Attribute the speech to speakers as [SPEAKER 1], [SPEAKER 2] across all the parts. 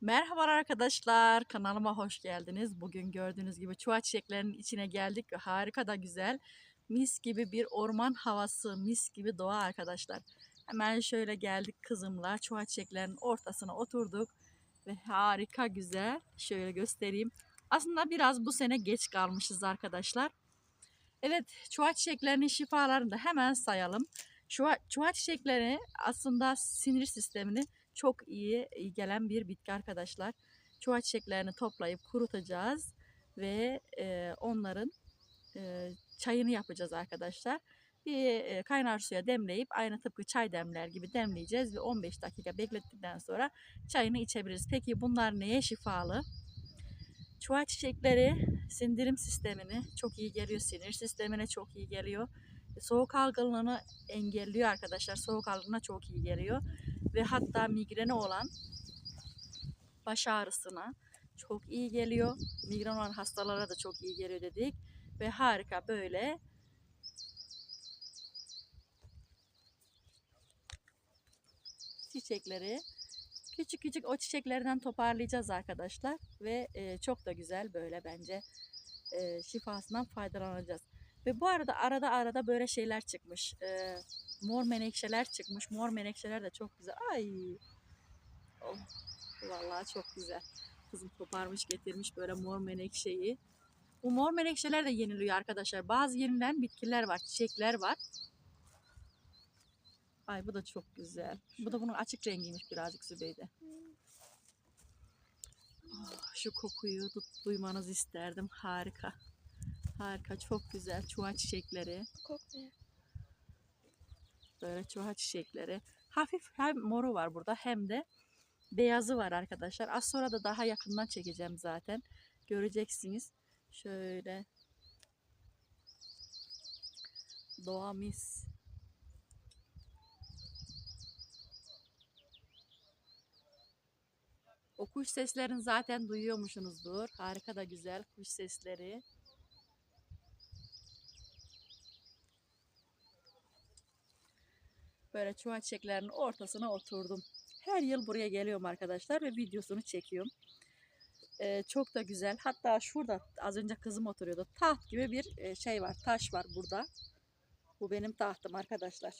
[SPEAKER 1] Merhabalar arkadaşlar, kanalıma hoş geldiniz. Bugün gördüğünüz gibi çuha çiçeklerinin içine geldik harika da güzel, mis gibi bir orman havası, mis gibi doğa arkadaşlar. Hemen şöyle geldik kızımla çuha çiçeklerinin ortasına oturduk ve harika güzel. Şöyle göstereyim. Aslında biraz bu sene geç kalmışız arkadaşlar. Evet, çuha çiçeklerinin şifalarını da hemen sayalım. Çuha, çuha çiçekleri aslında sinir sistemini çok iyi, gelen bir bitki arkadaşlar. Çuha çiçeklerini toplayıp kurutacağız ve onların çayını yapacağız arkadaşlar. Bir kaynar suya demleyip aynı tıpkı çay demler gibi demleyeceğiz ve 15 dakika beklettikten sonra çayını içebiliriz. Peki bunlar neye şifalı? Çuha çiçekleri sindirim sistemini çok iyi geliyor, sinir sistemine çok iyi geliyor. Soğuk algınlığını engelliyor arkadaşlar. Soğuk algınlığına çok iyi geliyor ve hatta migreni olan baş ağrısına çok iyi geliyor. Migren olan hastalara da çok iyi geliyor dedik. Ve harika böyle çiçekleri küçük küçük o çiçeklerden toparlayacağız arkadaşlar. Ve e, çok da güzel böyle bence e, şifasından faydalanacağız. Ve bu arada arada arada böyle şeyler çıkmış. E, mor menekşeler çıkmış. Mor menekşeler de çok güzel. Ay. Oh, vallahi çok güzel. Kızım koparmış getirmiş böyle mor menekşeyi. Bu mor menekşeler de yeniliyor arkadaşlar. Bazı yenilen bitkiler var, çiçekler var. Ay bu da çok güzel. Bu da bunun açık rengiymiş birazcık Zübeyde. Oh, şu kokuyu du- duymanızı isterdim. Harika. Harika, çok güzel. Çuha çiçekleri.
[SPEAKER 2] Kokmuyor.
[SPEAKER 1] Böyle çuha çiçekleri. Hafif hem moru var burada hem de beyazı var arkadaşlar. Az sonra da daha yakından çekeceğim zaten. Göreceksiniz. Şöyle. Doğa mis. O kuş seslerini zaten duyuyormuşsunuzdur. Harika da güzel kuş sesleri. Böyle çuha çiçeklerinin ortasına oturdum. Her yıl buraya geliyorum arkadaşlar ve videosunu çekiyorum. Ee, çok da güzel. Hatta şurada az önce kızım oturuyordu. Taht gibi bir e, şey var. Taş var burada. Bu benim tahtım arkadaşlar.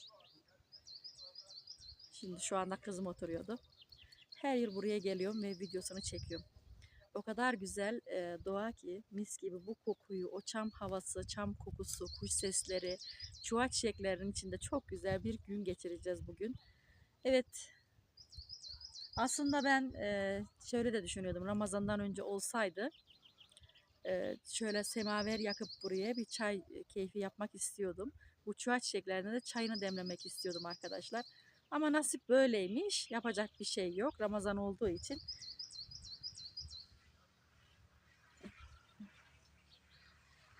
[SPEAKER 1] Şimdi şu anda kızım oturuyordu. Her yıl buraya geliyorum ve videosunu çekiyorum. O kadar güzel e, doğa ki mis gibi bu kokuyu, o çam havası, çam kokusu, kuş sesleri, çuha çiçeklerinin içinde çok güzel bir gün geçireceğiz bugün. Evet. Aslında ben e, şöyle de düşünüyordum. Ramazan'dan önce olsaydı e, şöyle semaver yakıp buraya bir çay keyfi yapmak istiyordum. Bu çuha çiçeklerine de çayını demlemek istiyordum arkadaşlar. Ama nasip böyleymiş. Yapacak bir şey yok. Ramazan olduğu için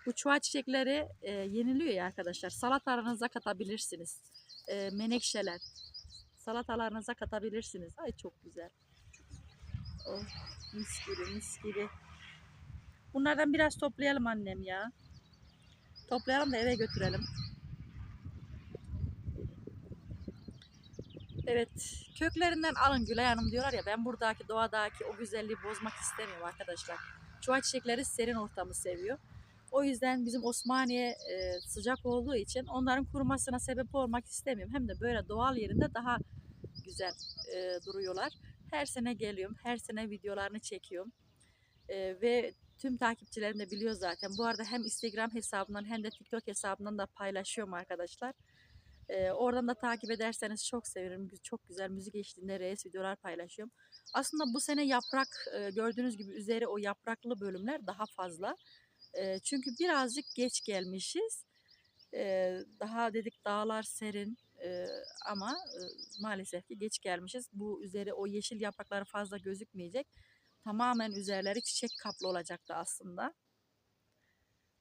[SPEAKER 1] Bu çuha çiçekleri e, yeniliyor ya arkadaşlar. Salatalarınıza katabilirsiniz. E, menekşeler. Salatalarınıza katabilirsiniz. Ay çok güzel. Oh, mis gibi mis gibi. Bunlardan biraz toplayalım annem ya. Toplayalım da eve götürelim. Evet, köklerinden alın Gülay Hanım diyorlar ya ben buradaki doğadaki o güzelliği bozmak istemiyorum arkadaşlar. Çuha çiçekleri serin ortamı seviyor. O yüzden bizim Osmaniye e, sıcak olduğu için onların kurumasına sebep olmak istemiyorum. Hem de böyle doğal yerinde daha güzel e, duruyorlar. Her sene geliyorum, her sene videolarını çekiyorum. E, ve tüm takipçilerim de biliyor zaten. Bu arada hem Instagram hesabından hem de TikTok hesabından da paylaşıyorum arkadaşlar. E, oradan da takip ederseniz çok sevinirim. Çok güzel müzik eşliğinde reels videolar paylaşıyorum. Aslında bu sene yaprak e, gördüğünüz gibi üzeri o yapraklı bölümler daha fazla. Çünkü birazcık geç gelmişiz. Daha dedik dağlar serin ama maalesef ki geç gelmişiz. Bu üzeri o yeşil yaprakları fazla gözükmeyecek. Tamamen üzerleri çiçek kaplı olacaktı aslında.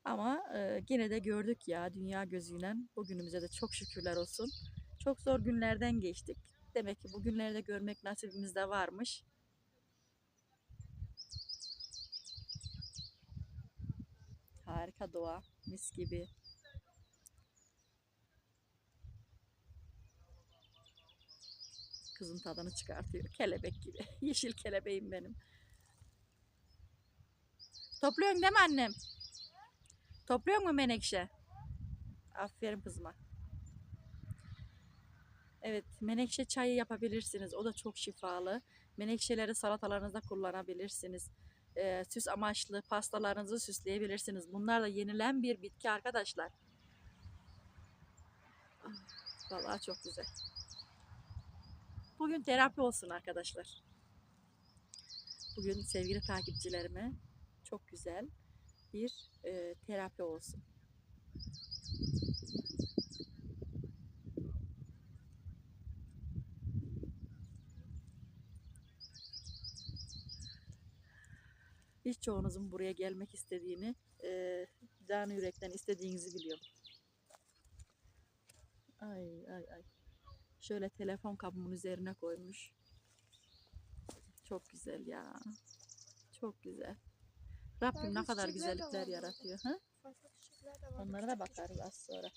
[SPEAKER 1] Ama yine de gördük ya dünya gözüyle. Bugünümüze de çok şükürler olsun. Çok zor günlerden geçtik. Demek ki bu günleri de görmek nasibimizde varmış. Harika doğa, mis gibi. Kızın tadını çıkartıyor. Kelebek gibi. Yeşil kelebeğim benim. Topluyorsun değil mi annem? Topluyor mu menekşe? Aferin kızıma. Evet, menekşe çayı yapabilirsiniz. O da çok şifalı. Menekşeleri salatalarınızda kullanabilirsiniz. Ee, süs amaçlı pastalarınızı süsleyebilirsiniz. Bunlar da yenilen bir bitki arkadaşlar. Ah, Vallahi çok güzel. Bugün terapi olsun arkadaşlar. Bugün sevgili takipçilerime çok güzel bir e, terapi olsun. Birçoğunuzun buraya gelmek istediğini, e, canı yürekten istediğinizi biliyorum. Ay ay ay. Şöyle telefon kabımın üzerine koymuş. Çok güzel ya. Çok güzel. Rabbim ne kadar güzellikler yaratıyor. Ha? Onlara da bakarız az sonra.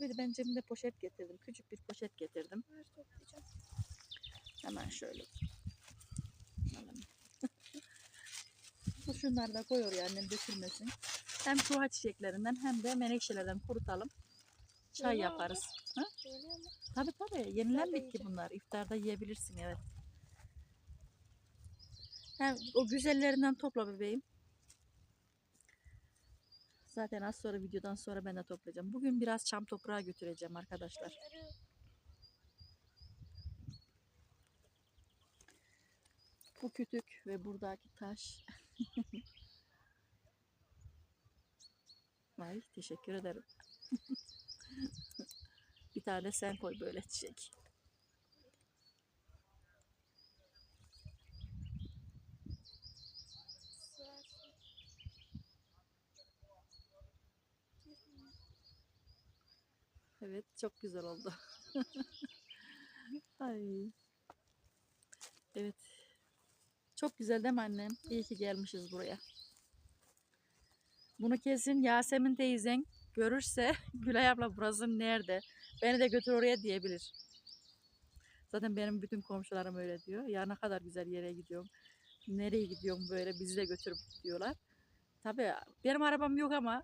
[SPEAKER 1] Bir de ben cebimde poşet getirdim. Küçük bir poşet getirdim. Hemen şöyle. Alalım. Şunları da koy oraya annem dökülmesin. Hem çuha çiçeklerinden hem de menekşelerden kurutalım. Çay
[SPEAKER 2] mu?
[SPEAKER 1] yaparız. Ha? Tabii tabii. Yenilen bitki bunlar. İftarda yiyebilirsin evet. Hem o güzellerinden topla bebeğim. Zaten az sonra videodan sonra ben de toplayacağım. Bugün biraz çam toprağı götüreceğim arkadaşlar. Bu kütük ve buradaki taş. Ay teşekkür ederim. Bir tane sen koy böyle çiçek. Evet çok güzel oldu. Ay. Evet. Çok güzel değil mi annem? İyi ki gelmişiz buraya. Bunu kesin Yasemin teyzen görürse Gülay abla burası nerede? Beni de götür oraya diyebilir. Zaten benim bütün komşularım öyle diyor. Ya ne kadar güzel yere gidiyorum. Nereye gidiyorum böyle bizi de götürüp diyorlar. Tabii benim arabam yok ama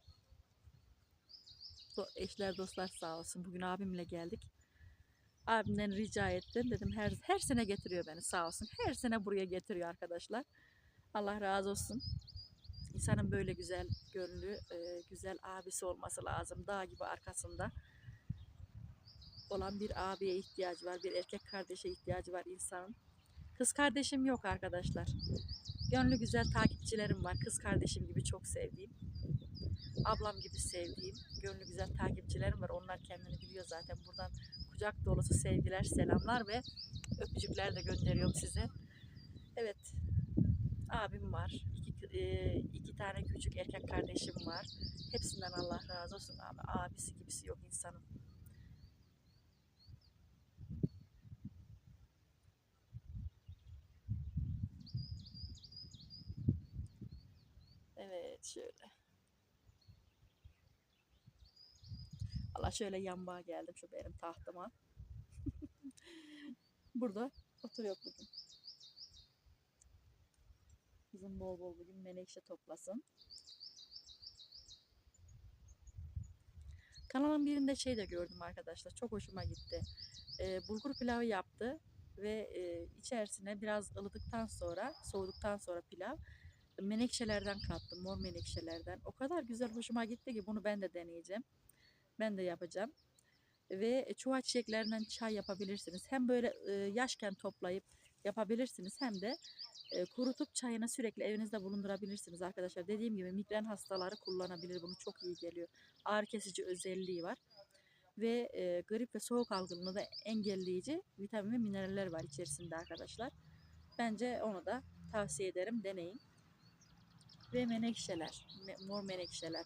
[SPEAKER 1] eşler dostlar sağ olsun. Bugün abimle geldik. Abimden rica ettim. Dedim her her sene getiriyor beni sağ olsun. Her sene buraya getiriyor arkadaşlar. Allah razı olsun. İnsanın böyle güzel gönlü, güzel abisi olması lazım. Dağ gibi arkasında olan bir abiye ihtiyacı var. Bir erkek kardeşe ihtiyacı var insanın. Kız kardeşim yok arkadaşlar. Gönlü güzel takipçilerim var. Kız kardeşim gibi çok sevdiğim. Ablam gibi sevdiğim. Gönlü güzel takipçilerim var. Onlar kendini biliyor zaten. Buradan kucak dolusu sevgiler, selamlar ve öpücükler de gönderiyorum size. Evet. Abim var. İki, e, iki tane küçük erkek kardeşim var. Hepsinden Allah razı olsun. Ama abisi gibisi yok insanın. Evet şöyle. Allah şöyle yanbağa geldim şu benim tahtıma. Burada oturuyor bugün. Kızım bol bol bugün menekşe toplasın. Kanalın birinde şey de gördüm arkadaşlar. Çok hoşuma gitti. Ee, bulgur pilavı yaptı ve e, içerisine biraz ılıdıktan sonra, soğuduktan sonra pilav menekşelerden kattım. Mor menekşelerden. O kadar güzel hoşuma gitti ki bunu ben de deneyeceğim. Ben de yapacağım. Ve çuha çiçeklerinden çay yapabilirsiniz. Hem böyle e, yaşken toplayıp yapabilirsiniz hem de e, kurutup çayını sürekli evinizde bulundurabilirsiniz arkadaşlar. Dediğim gibi migren hastaları kullanabilir. Bunu çok iyi geliyor. Ağrı kesici özelliği var. Ve e, grip ve soğuk algınlığını da engelleyici vitamin ve mineraller var içerisinde arkadaşlar. Bence onu da tavsiye ederim. Deneyin. Ve menekşeler. me- mor menekşeler.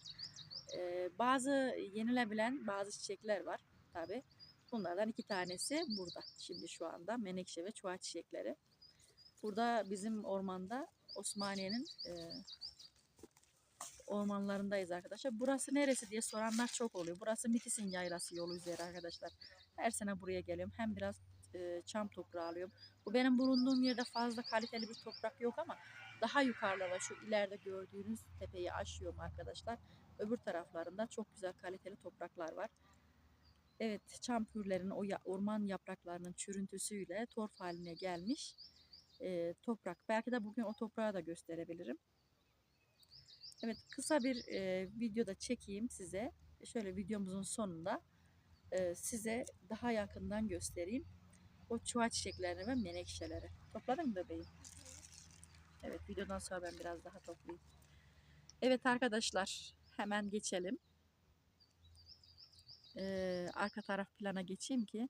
[SPEAKER 1] E, bazı yenilebilen bazı çiçekler var tabi. Bunlardan iki tanesi burada. Şimdi şu anda menekşe ve çuha çiçekleri. Burada bizim ormanda Osmaniye'nin e, ormanlarındayız arkadaşlar. Burası neresi diye soranlar çok oluyor. Burası Mitisin Yaylası yolu üzeri arkadaşlar. Her sene buraya geliyorum. Hem biraz e, çam toprağı alıyorum. Bu benim bulunduğum yerde fazla kaliteli bir toprak yok ama daha yukarılara şu ileride gördüğünüz tepeyi aşıyorum arkadaşlar. Öbür taraflarında çok güzel kaliteli topraklar var. Evet, çam pürlerinin o ya- orman yapraklarının çürüntüsüyle torf haline gelmiş e, toprak. Belki de bugün o toprağı da gösterebilirim. Evet, kısa bir e, videoda çekeyim size. Şöyle videomuzun sonunda e, size daha yakından göstereyim. O çuha çiçeklerini ve menekşeleri. Topladın mı bebeğim? Evet, videodan sonra ben biraz daha toplayayım. Evet arkadaşlar, hemen geçelim. Ee, arka taraf plana geçeyim ki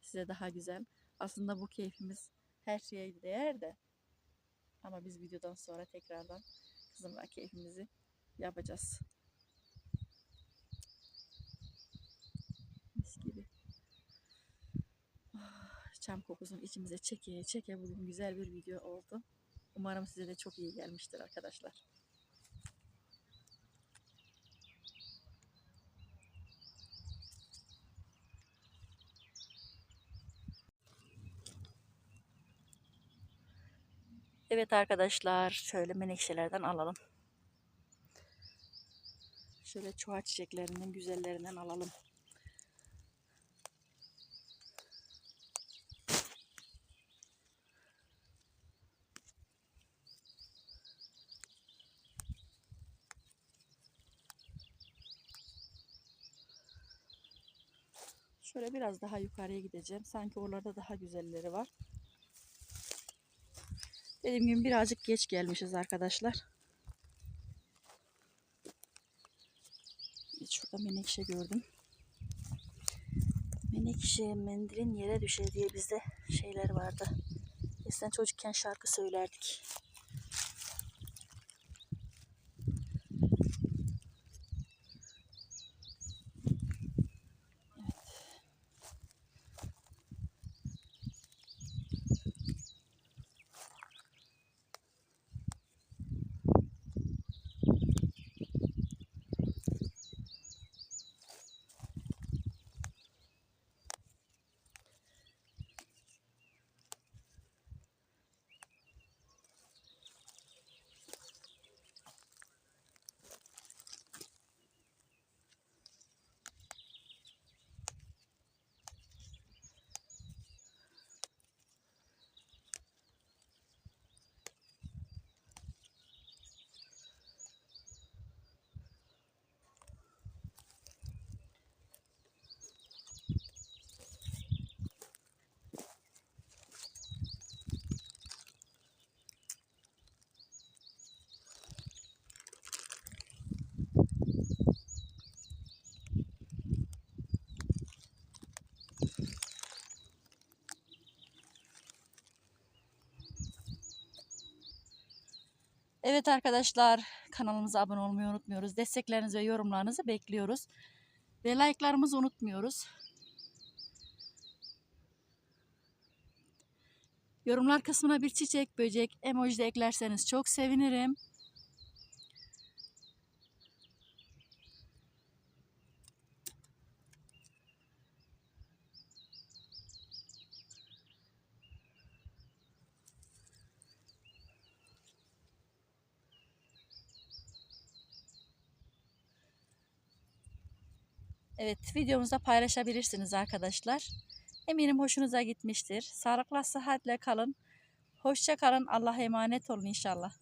[SPEAKER 1] size daha güzel. Aslında bu keyfimiz her şeye değer de. Ama biz videodan sonra tekrardan kızımla keyfimizi yapacağız. Mis gibi. Ah, Çam kokusunu içimize çeke çeke bugün güzel bir video oldu. Umarım size de çok iyi gelmiştir arkadaşlar. Evet arkadaşlar şöyle menekşelerden alalım. Şöyle çuha çiçeklerinin güzellerinden alalım. Şöyle biraz daha yukarıya gideceğim. Sanki oralarda daha güzelleri var. Dediğim gibi birazcık geç gelmişiz arkadaşlar. Şurada menekşe gördüm. Menekşe mendilin yere düşer diye bizde şeyler vardı. Eskiden çocukken şarkı söylerdik. Evet arkadaşlar kanalımıza abone olmayı unutmuyoruz. Desteklerinizi ve yorumlarınızı bekliyoruz. Ve like'larımızı unutmuyoruz. Yorumlar kısmına bir çiçek, böcek, emoji de eklerseniz çok sevinirim. Evet, videomuzda paylaşabilirsiniz arkadaşlar. Eminim hoşunuza gitmiştir. Sağlıkla, sıhhatle kalın. Hoşça kalın. Allah'a emanet olun inşallah.